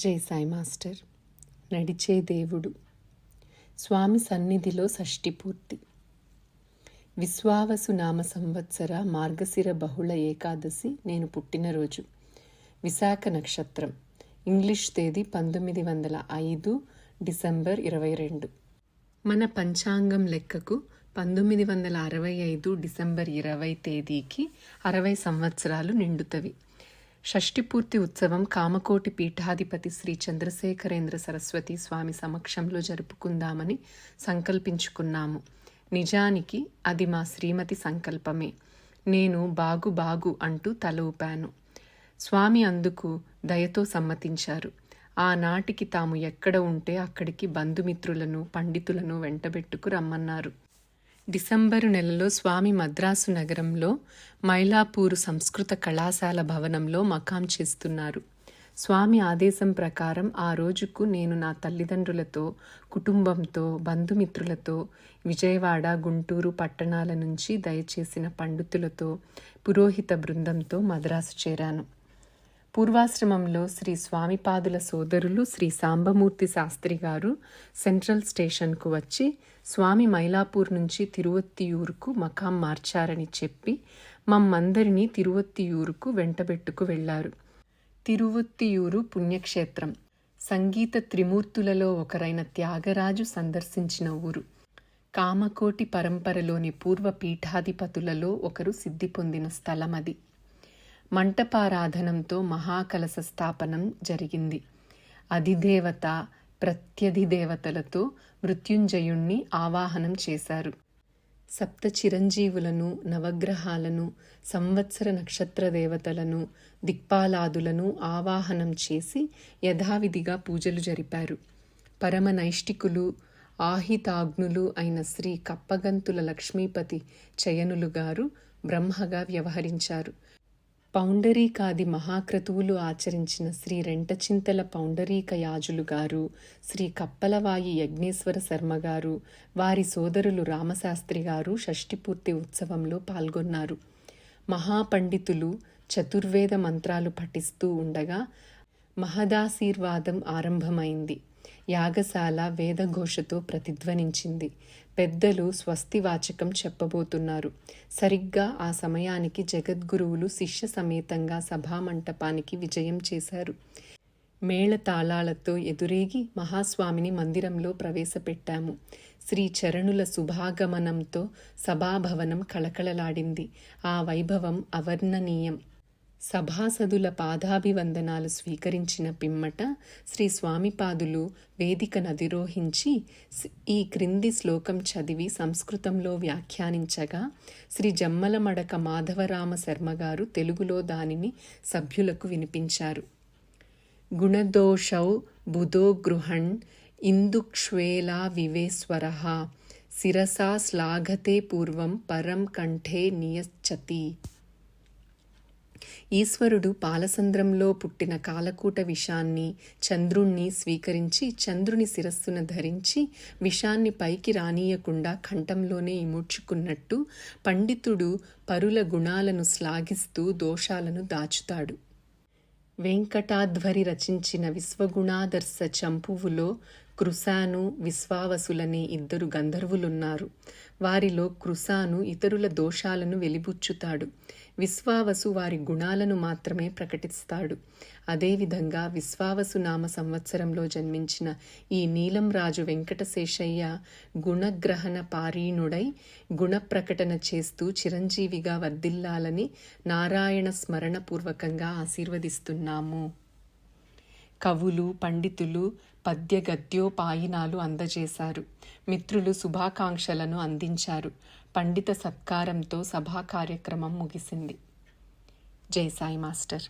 జై సాయి మాస్టర్. నడిచే దేవుడు. స్వామి సన్నిధిలో షష్ఠి పూర్తి. విశ్వావసు నామ సంవత్సర మార్గశిర బహుళ ఏకాదశి నేను పుట్టినరోజు. విశాఖ నక్షత్రం. ఇంగ్లీష్ తేదీ పంతొమ్మిది వందల ఐదు డిసెంబర్ ఇరవై రెండు. మన పంచాంగం లెక్కకు పంతొమ్మిది వందల అరవై ఐదు డిసెంబర్ ఇరవై తేదీకి అరవై సంవత్సరాలు నిండుతవి. షష్ఠిపూర్తి ఉత్సవం కామకోటి పీఠాధిపతి శ్రీ చంద్రశేఖరేంద్ర సరస్వతి స్వామి సమక్షంలో జరుపుకుందామని సంకల్పించుకున్నాము. నిజానికి అది మా శ్రీమతి సంకల్పమే. నేను బాగు బాగు అంటూ తల ఊపాను. స్వామి అందుకు దయతో సమ్మతించారు. ఆనాటికి తాము ఎక్కడ ఉంటే అక్కడికి బంధుమిత్రులను పండితులను వెంటబెట్టుకు రమ్మన్నారు. డిసెంబరు నెలలో స్వామి మద్రాసు నగరంలో మైలాపూరు సంస్కృత కళాశాల భవనంలో మకాం చేస్తున్నారు. స్వామి ఆదేశం ప్రకారం ఆ రోజుకు నేను నా తల్లిదండ్రులతో కుటుంబంతో బంధుమిత్రులతో విజయవాడ గుంటూరు పట్టణాల నుంచి దయచేసిన పండితులతో పురోహిత బృందంతో మద్రాసు చేరాను. పూర్వాశ్రమంలో శ్రీ స్వామిపాదుల సోదరులు శ్రీ సాంబమూర్తి శాస్త్రి గారు సెంట్రల్ స్టేషన్కు వచ్చి స్వామి మైలాపూర్ నుంచి తిరువత్తియూరుకు మకాం మార్చారని చెప్పి మమ్మందరినీ తిరువత్తియూరుకు వెంటబెట్టుకు వెళ్ళారు తిరువత్తియూరు పుణ్యక్షేత్రం. సంగీత త్రిమూర్తులలో ఒకరైన త్యాగరాజు సందర్శించిన ఊరు. కామకోటి పరంపరలోని పూర్వ పీఠాధిపతులలో ఒకరు సిద్ధి పొందిన స్థలమది. మంటపారాధనంతో మహాకలశ స్థాపనం జరిగింది. అధిదేవత ప్రత్యధిదేవతలతో మృత్యుంజయుణ్ణి ఆవాహనం చేశారు. సప్త చిరంజీవులను నవగ్రహాలను సంవత్సర నక్షత్ర దేవతలను దిక్పాలాదులను ఆవాహనం చేసి యథావిధిగా పూజలు జరిపారు. పరమ నైష్టికులు ఆహితాగ్నులు అయిన శ్రీ కప్పగంతుల లక్ష్మీపతి చయనులు గారు బ్రహ్మగా వ్యవహరించారు. పౌండరీకాది మహాక్రతువులు ఆచరించిన శ్రీ రెంటచింతల పౌండరీక యాజులు గారు శ్రీ కప్పలవాయి యజ్ఞేశ్వర శర్మ గారు వారి సోదరులు రామశాస్త్రి గారు షష్ఠిపూర్తి ఉత్సవంలో పాల్గొన్నారు. మహాపండితులు చతుర్వేద మంత్రాలు పఠిస్తూ ఉండగా మహదాశీర్వాదం ఆరంభమైంది. యాగశాల వేదఘోషతో ప్రతిధ్వనించింది. పెద్దలు స్వస్తివాచకం చెప్పబోతున్నారు. సరిగ్గా ఆ సమయానికి జగద్గురువులు శిష్య సమేతంగా సభామంటపానికి విజయం చేశారు. మేళతాళాలతో ఎదురేగి మహాస్వామిని మందిరంలో ప్రవేశపెట్టాము. శ్రీ చరణుల శుభాగమనంతో సభాభవనం కళకళలాడింది. ఆ వైభవం అవర్ణనీయం. సభాసదుల పాదాభివందనాలు స్వీకరించిన పిమ్మట శ్రీ స్వామిపాదులు వేదిక నదిరోహించి ఈ క్రింది శ్లోకం చదివి సంస్కృతంలో వ్యాఖ్యానించగా శ్రీ జమ్మలమడక మాధవరామ శర్మగారు తెలుగులో దానిని సభ్యులకు వినిపించారు. గుణదోషౌ బుధో గృహణ్ ఇందుక్ష్వేలా వివేశ్వర శిరసా శ్లాఘతే పూర్వం పరం కంఠే నియచ్చతి. ఈశ్వరుడు పాలసంద్రంలో పుట్టిన కాలకూట విషాన్ని చంద్రుణ్ణి స్వీకరించి చంద్రుని శిరస్సున ధరించి విషాన్ని పైకి రానీయకుండా కంఠంలోనే ఇముడ్చుకున్నట్టు పండితుడు పరుల గుణాలను శ్లాఘిస్తూ దోషాలను దాచుతాడు. వెంకటాధ్వరి రచించిన విశ్వగుణాదర్శ చంపువులో కృసాను విశ్వావసులనే ఇద్దరు గంధర్వులున్నారు. వారిలో కృసాను ఇతరుల దోషాలను వెలిబుచ్చుతాడు. విశ్వావసు వారి గుణాలను మాత్రమే ప్రకటిస్తాడు. అదేవిధంగా విశ్వావసు నామ సంవత్సరంలో జన్మించిన ఈ నీలం రాజు వెంకటశేషయ్య గుణగ్రహణ పారీణుడై గుణ ప్రకటన చేస్తూ చిరంజీవిగా వర్ధిల్లాలని నారాయణ స్మరణపూర్వకంగా ఆశీర్వదిస్తున్నాము. కవులు పండితులు పద్య గద్యోపాయినాలు అందజేశారు. మిత్రులు శుభాకాంక్షలను అందించారు. పండిత సత్కారంతో సభా కార్యక్రమం ముగిసింది. జై సాయి మాస్టర్.